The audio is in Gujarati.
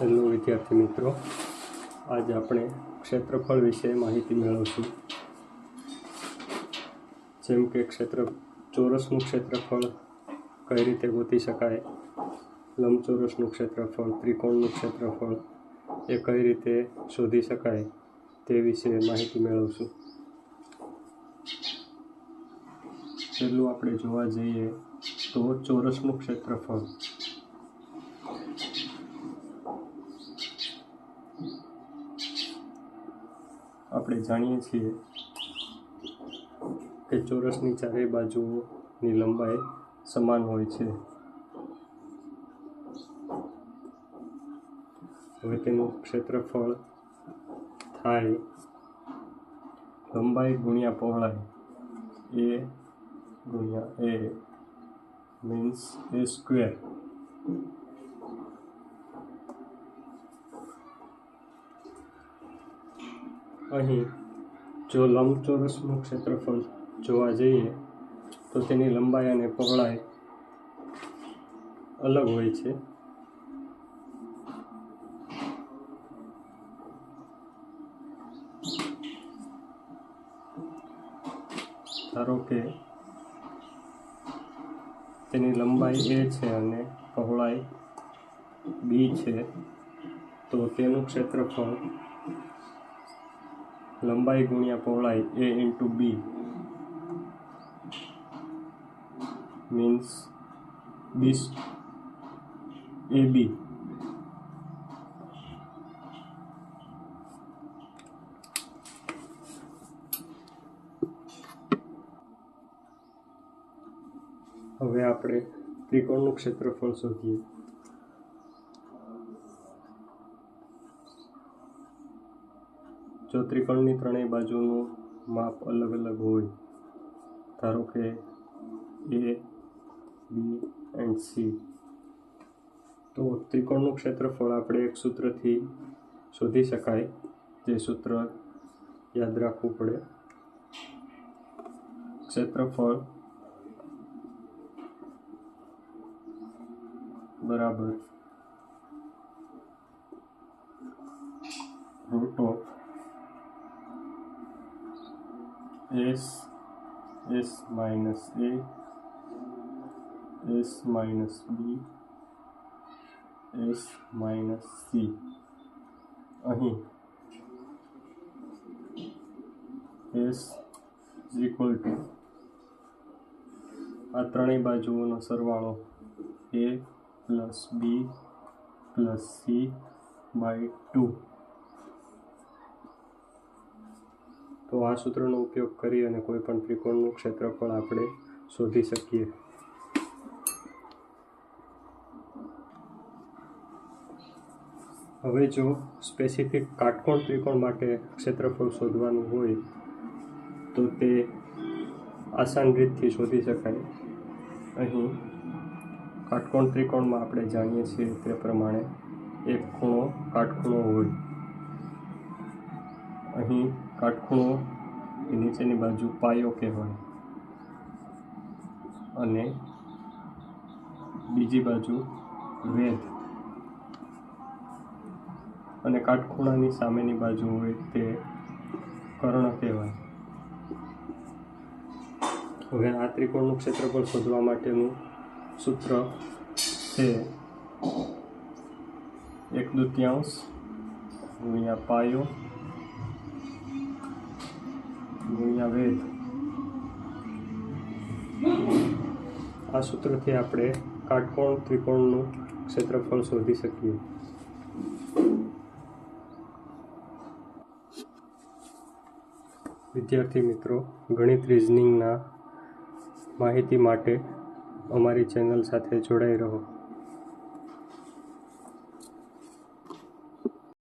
હેલો વિદ્યાર્થી મિત્રો. આજે આપણે ક્ષેત્રફળ વિશે માહિતી મેળવશું. જેમ કે ક્ષેત્ર, ચોરસનું ક્ષેત્રફળ કઈ રીતે ગોતી શકાય? લંબચોરસનું ક્ષેત્રફળ, ત્રિકોણનું ક્ષેત્રફળ એ કઈ રીતે શોધી શકાય તે વિશે માહિતી મેળવશું. પહેલું આપણે જોવા જઈએ તો ચોરસનું ક્ષેત્રફળ આપણે જાણીએ છીએ કે ચોરસની ચારેય બાજુઓની લંબાઈ સમાન હોય છે. હવે તેનું ક્ષેત્રફળ થાય લંબાઈ ગુણ્યા પહોળાઈ એ ગુણ્યા એ મીન્સ એ સ્ક્વેર અહીં જો લંબચોરસનું ક્ષેત્રફળ જોવા જઈએ, તો તેની લંબાઈ અને પહોળાઈ અલગ હોય છે. ધારો કે તેની લંબાઈ એ છે અને પહોળાઈ બી છે, તો તેનું ક્ષેત્રફળ લંબાઈ ગુણ્યા પહોળાઈ એ ઇન્ટુ બી મીન્સ બીસ એ બી હવે આપણે ત્રિકોણનું ક્ષેત્રફળ શોધીએ. જો ત્રિકોણની ત્રણેય બાજુનું માપ અલગ અલગ હોય, ધારો કે એ બી એન્ડ સી તો ત્રિકોણનું ક્ષેત્રફળ આપણે એક સૂત્રથી શોધી શકાય, જે સૂત્ર યાદ રાખવું પડે. ક્ષેત્રફળ બરાબર root of S S minus A S minus B S minus C અહીં. એસ equal to આ ત્રણેય બાજુઓનો સરવાળો A plus B plus C by two તો આ સૂત્રનો ઉપયોગ કરી અને કોઈ પણ ત્રિકોણનું ક્ષેત્રફળ આપણે શોધી શકીએ. હવે જો સ્પેસિફિક કાટકોણ ત્રિકોણ માટે ક્ષેત્રફળ શોધવાનું હોય, તો તે આસાન રીતથી શોધી શકાય. અહીં કાટકોણ ત્રિકોણમાં આપણે જાણીએ છીએ તે પ્રમાણે એક ખૂણો કાટખૂણો હોય. અહીં કાટખૂણો નીચેની બાજુ પાયો કહેવાય. અને બીજી બાજુ વેદ અને કાટખૂણાની સામેની બાજુ હોય તે કર્ણ કહેવાય. હવે આ ત્રિકોણનું ક્ષેત્રફળ શોધવા માટેનું સૂત્ર છે એક દૃત્યાંશ ગુણ્યા પાયો ગુણ્યા વેધ આ સૂત્રથી આપણે કાટકોણ, ત્રિકોણનું ક્ષેત્રફળ શોધી શકીએ. વિદ્યાર્થી મિત્રો, ગણિત રિઝનિંગના માહિતી માટે અમારી ચેનલ સાથે જોડાઈ રહો.